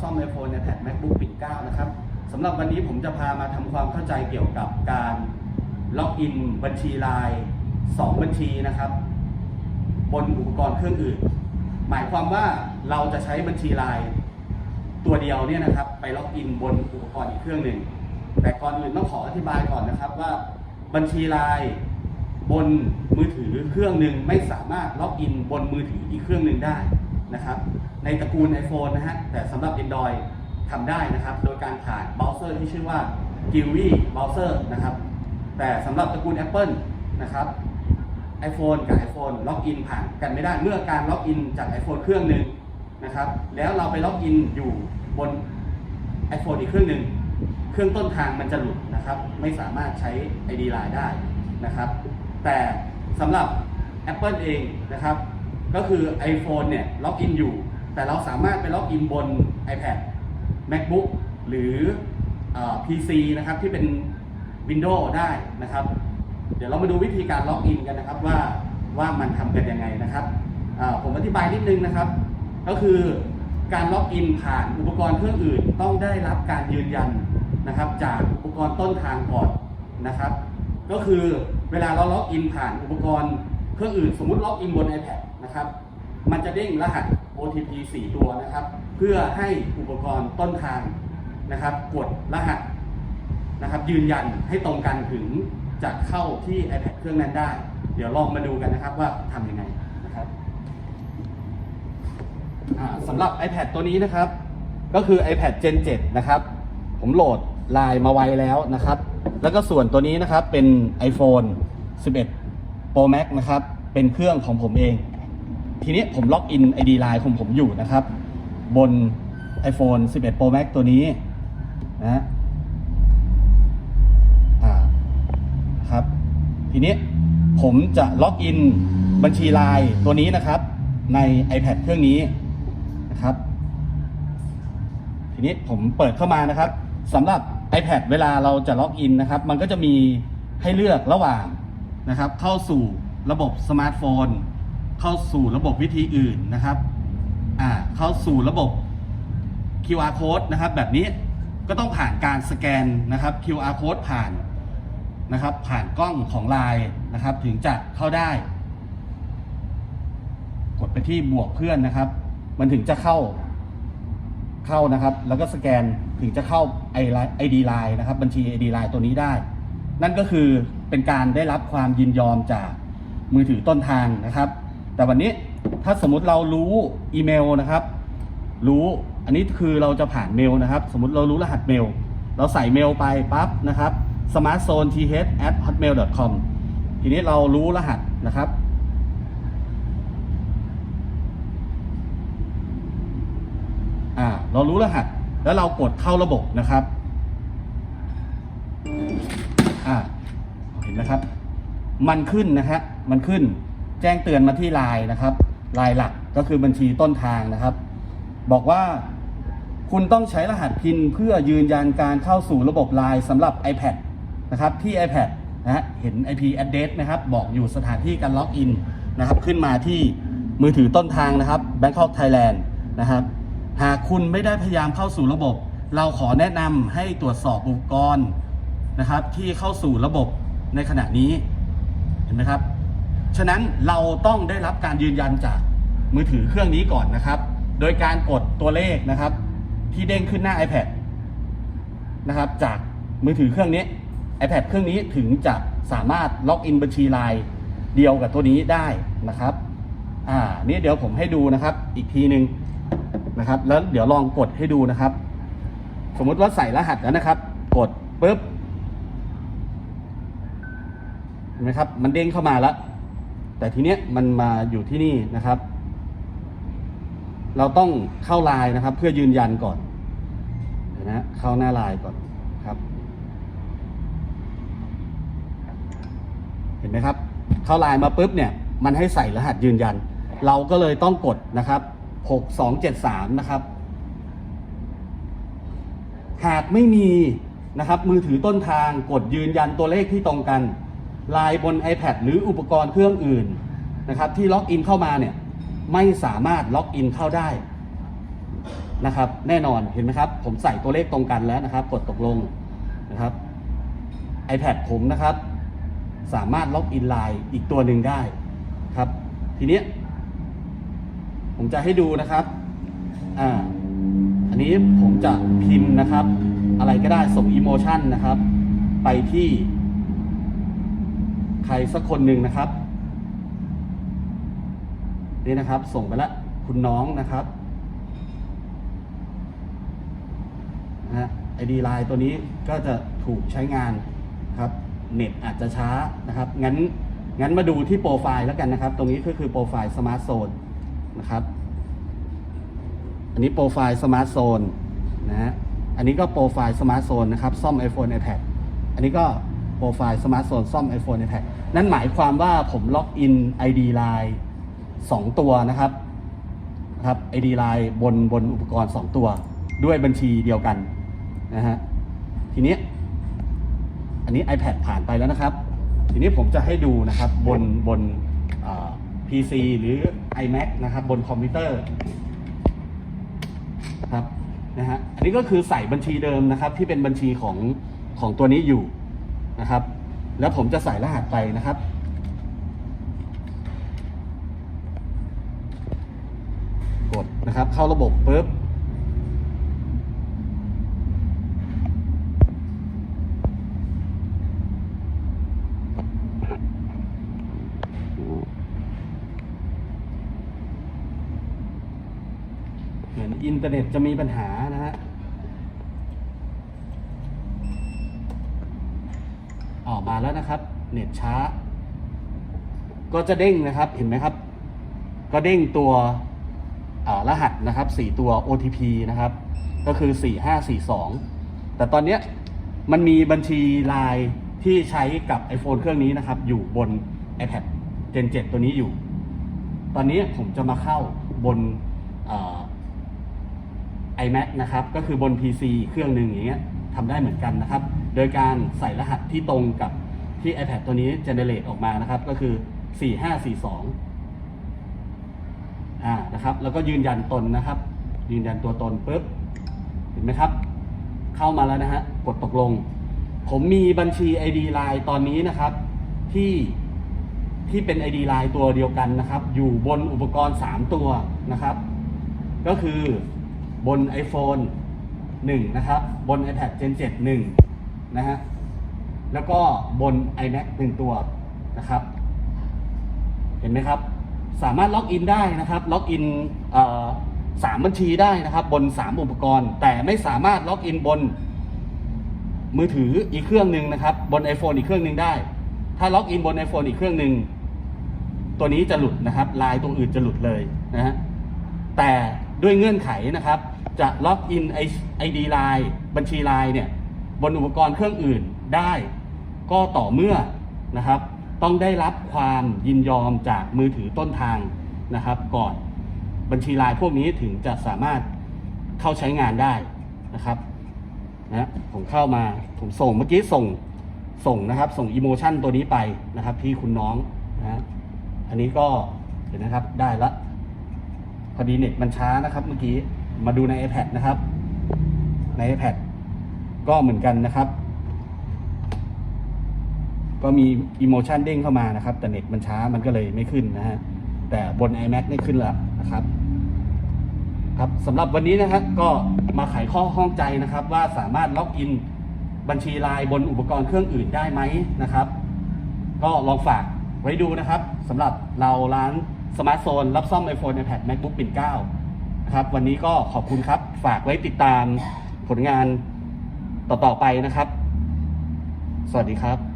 ซ่อม iPhone iPad MacBook ปิ่นเก้านะครับสำหรับวันนี้ผมจะพามาทำความเข้าใจเกี่ยวกับการล็อกอินบัญชี Line 2บัญชีนะครับ บนอุปกรณ์เครื่องอื่น หมายความว่าเราจะใช้บัญชี Line ตัวเดียวเนี่ยนะครับ ไปล็อกอินบนอุปกรณ์อีกเครื่องหนึ่งแต่ก่อนอื่นต้องขออธิบายก่อนนะครับว่าบัญชี Line บนมือถือเครื่องหนึ่งไม่สามารถล็อกอินบนมือถืออีกเครื่องหนึ่งได้ นะครับในตระกูล iPhone นะฮะแต่สำหรับ Android ทำได้นะครับ โดยการผ่านเบราว์เซอร์ที่ชื่อว่า g i l v y Browser นะครับ แต่สำหรับตระกูล Apple นะครับ iPhone กับ iPhone ล็อกอินผ่านกันไม่ได้เมื่อการล็อกอินจาก iPhone เครื่องหนึ่งนะครับ แล้วเราไปล็อกอินอยู่บน iPhone อีกเครื่องหนึ่งเครื่องต้นทางมันจะหลุดนะครับ ไม่สามารถใช้ ID Line ได้นะครับ แต่สำหรับ Apple เองนะครับ ก็คือ iPhone เนี่ยล็อกอินอยู่ แต่เราสามารถไปล็อกอินบน iPad MacBook หรืออ PC นะครับที่เป็น Windows ได้นะครับ เดี๋ยวเรามาดูวิธีการล็อกอินกันนะครับว่าว่ามันทำกันยังไงนะครับผมอธิบายนิดนึงนะครับ ก็คือการล็อกอินผ่านอุปกรณ์เครื่องอื่นต้องได้รับการยืนยันนะครับจากอุปกรณ์ต้นทางก่อนนะครับ ก็คือเวลาเราล็อกอินผ่านอุปกรณ์เครื่องอื่น สมมุติล็อกอินบน iPad นะครับ มันจะเด้งรหัส OTP 4 ตัวนะครับ เพื่อให้อุปกรณ์ต้นทางนะครับ กดรหัสนะครับ ยืนยันให้ตรงกันถึงจะเข้าที่ iPad เครื่องนั้นได้ เดี๋ยวลองมาดูกันนะครับว่าทำยังไงนะครับสำหรับ iPad ตัวนี้นะครับ ก็คือ iPad Gen 7 นะครับ ผมโหลดไลน์มาไว้แล้วนะครับ แล้วก็ส่วนตัวนี้นะครับเป็น iPhone 11 Pro Max นะครับ เป็นเครื่องของผมเอง ทีนี้ผมล็อกอิน ID Line ของผมอยู่นะครับ บน iPhone 11 Pro Max ตัวนี้นะอ่าครับ ทีนี้ผมจะล็อกอินบัญชี Line ตัวนี้นะครับ ใน iPad เครื่องนี้นะครับ ทีนี้ผมเปิดเข้ามานะครับสำหรับ iPad เวลาเราจะล็อกอินนะครับ มันก็จะมีให้เลือกระหว่างนะครับ เข้าสู่ระบบสมาร์ทโฟน เข้าสู่ระบบวิธีอื่นนะครับอ่าเข้าสู่ระบบ QR code นะครับ แบบนี้ก็ต้องผ่านการสแกนนะครับ QR code ผ่านนะครับ ผ่านกล้องของ Line นะครับ ถึงจะเข้าได้ กดไปที่บวกเพื่อนนะครับ มันถึงจะเข้าเข้านะครับ แล้วก็สแกนถึงจะเข้าไอดีไลน์นะครับ บัญชี ID Line ตัวนี้ได้ นั่นก็คือเป็นการได้รับความยินยอมจากมือถือต้นทางนะครับ แต่วันนี้ถ้าสมมุติเรารู้อีเมลนะครับ รู้อันนี้คือเราจะผ่านเมลนะครับ สมมติเรารู้รหัสเมล เราใส่เมลไปปั๊บนะครับ smartzone_th@hotmail.com ทีนี้เรารู้รหัสนะครับ อ่า เรารู้รหัส แล้วเรากดเข้าระบบนะครับ อ่า เห็นนะครับ มันขึ้นนะฮะ มันขึ้น แจ้งเตือนมาที่ไลน์นะครับไลน์หลักก็คือบัญชีต้นทางนะครับ บอกว่าคุณต้องใช้รหัสพินเพื่อยืนยันการเข้าสู่ระบบ Line สำหรับ iPad นะครับที่ iPad นะฮะเห็น IP address นะครับ บอกอยู่สถานที่การล็อกอินนะครับ ขึ้นมาที่มือถือต้นทางนะครับ Bangkok Thailand นะครับ หากคุณไม่ได้พยายามเข้าสู่ระบบ เราขอแนะนำให้ตรวจสอบอุปกรณ์นะครับ ที่เข้าสู่ระบบในขณะนี้เห็นไหมครับ ฉะนั้นเราต้องได้รับการยืนยันจากมือถือเครื่องนี้ก่อนนะครับ โดยการกดตัวเลขนะครับ ที่เด้งขึ้นหน้า iPad นะครับ จากมือถือเครื่องนี้ iPad เครื่องนี้ถึงจะสามารถล็อกอินบัญชี Line เดียวกับตัวนี้ได้นะครับ อ่า นี่เดี๋ยวผมให้ดูนะครับ อีกทีหนึ่งนะครับ แล้วเดี๋ยวลองกดให้ดูนะครับ สมมุติว่าใส่รหัสแล้วนะครับ กดปุ๊บเห็นไหมครับ มันเด้งเข้ามาแล้ว แต่ทีเนี้ยมันมาอยู่ที่นี่นะครับ เราต้องเข้าไลน์นะครับ เพื่อยืนยันก่อนเดี๋ยวนะเข้าหน้าไลน์ก่อนครับ เห็นไหมครับ เข้าไลน์มาปุ๊บเนี่ย มันให้ใส่รหัสยืนยัน เราก็เลยต้องกดนะครับ6273นะครับ หากไม่มีนะครับ มือถือต้นทางกดยืนยันตัวเลขที่ตรงกัน ไลน์บน iPad หรืออุปกรณ์เครื่องอื่นนะครับที่ล็อกอินเข้ามาเนี่ยไม่สามารถล็อกอินเข้าได้นะครับแน่นอนเห็นไหมครับ ผมใส่ตัวเลขตรงกันแล้วนะครับ กดตกลงนะครับ iPad ผมนะครับ สามารถล็อกอินไลน์อีกตัวหนึ่งได้ครับ ทีนี้ผมจะให้ดูนะครับอ่าอันนี้ผมจะพิมพ์นะครับ อะไรก็ได้ส่งอีโมชันนะครับ ไปที่ ใครสักคนหนึ่งนะครับ นี่นะครับ ส่งไปแล้วคุณน้องนะครับนะฮะไอดีไลน์ตัวนี้ก็จะถูกใช้งานครับ เน็ตอาจจะช้านะครับ งั้นงั้นมาดูที่โปรไฟล์แล้วกันนะครับ ตรงนี้ก็คือโปรไฟล์สมาร์ทโซนนะครับ อันนี้โปรไฟล์สมาร์ทโซนนะฮะอันนี้ก็โปรไฟล์สมาร์ทโซนนะครับ ซ่อม iPhone iPad อันนี้ก็ โปรไฟล์สมาร์ทโซนซ่อม iPhone iPad นั่นหมายความว่าผมล็อกอิน ID Line 2 ตัวนะครับครับ ID Line บนบนอุปกรณ์ 2 ตัว ด้วยบัญชีเดียวกันนะฮะทีนี้อันนี้ iPad ผ่านไปแล้วนะครับ ทีนี้ผมจะให้ดูนะครับบนบนอ่า PC หรือ iMac นะครับ บนคอมพิวเตอร์ครับนะฮะอันนี้ก็คือใส่บัญชีเดิมนะครับ ที่เป็นบัญชีของของตัวนี้อยู่ นะครับ แล้วผมจะใส่รหัสไปนะครับ กดนะครับ เข้าระบบปุ๊บเหมือนอินเทอร์เน็ตจะมีปัญหานะฮะ ออกมา แล้วนะครับเน็ตช้า ก็จะเด้งนะครับเห็นไหมครับ ก็เด้งตัวรหัสนะครับ4ตัว OTP นะครับ ก็คือ 4542 แต่ตอนนี้มันมีบัญชีไลน์ที่ใช้กับ iPhone เครื่องนี้นะครับ อยู่บน iPad Gen 7 ตัวนี้อยู่ ตอนนี้ผมจะมาเข้าบนอ่า iMac นะครับ ก็คือบน PC เครื่องหนึ่งอย่างเงี้ยทำได้เหมือนกันนะครับ โดยการใส่รหัสที่ตรงกับ ที่ iPad ตัวนี้ generate ออกมานะครับ ก็คือ 4542อ่านะครับ แล้วก็ยืนยันตนนะครับ ยืนยันตัวตนปุ๊บเห็นไหมครับ เข้ามาแล้วนะฮะกดตกลง ผมมีบัญชี ID Line ตอนนี้นะครับ ที่ที่เป็น ID Line ตัวเดียวกันนะครับ อยู่บนอุปกรณ์ 3 ตัวนะครับ ก็คือบน iPhone 1 นะครับ บน iPad Gen 7 1 นะฮะ แล้วก็บน iMac 1 ตัวนะครับ เห็นไหมครับ สามารถล็อกอินได้นะครับ ล็อกอินสามบัญชีได้นะครับ บน 3 อุปกรณ์ แต่ไม่สามารถล็อกอินบนมือถืออีกเครื่องหนึ่งนะครับ บน iPhone อีกเครื่องหนึ่งได้ ถ้าล็อกอินบน iPhone อีกเครื่องหนึ่งตัวนี้จะหลุดนะครับไลน์ตรงอื่นจะหลุดเลยนะฮะแต่ด้วยเงื่อนไขนะครับ จะล็อกอินไอดีไลน์บัญชีไลน์เนี่ย บนอุปกรณ์เครื่องอื่นได้ ก็ต่อเมื่อนะครับ ต้องได้รับความยินยอมจากมือถือต้นทางนะครับ ก่อนบัญชีไลน์พวกนี้ถึงจะสามารถเข้าใช้งานได้นะครับนะผมเข้ามาผมส่งเมื่อกี้ส่งส่งนะครับ ส่งอีโมชันตัวนี้ไปนะครับ ที่คุณน้องนะฮะอันนี้ก็เห็นนะครับได้ละพอดีเน็ตมันช้านะครับ เมื่อกี้มาดูใน iPad นะครับ ใน iPad ก็เหมือนกันนะครับ ก็มีอีโมชันเด้งเข้ามานะครับ แต่เน็ตมันช้ามันก็เลยไม่ขึ้นนะฮะแต่บน iMac นี่ขึ้นแล้วนะครับ ครับสำหรับวันนี้นะครับก็มาไขข้อข้องใจนะครับ ว่าสามารถล็อกอินบัญชีไลน์บนอุปกรณ์เครื่องอื่นได้ไหมนะครับ ก็ลองฝากไว้ดูนะครับสำหรับเราร้านสมาร์ทโฟนรับซ่อม iPhone iPad MacBook ปิ่นเก้านะครับ วันนี้ก็ขอบคุณครับ ฝากไว้ติดตามผลงานต่อ ๆ ไปนะครับ สวัสดีครับ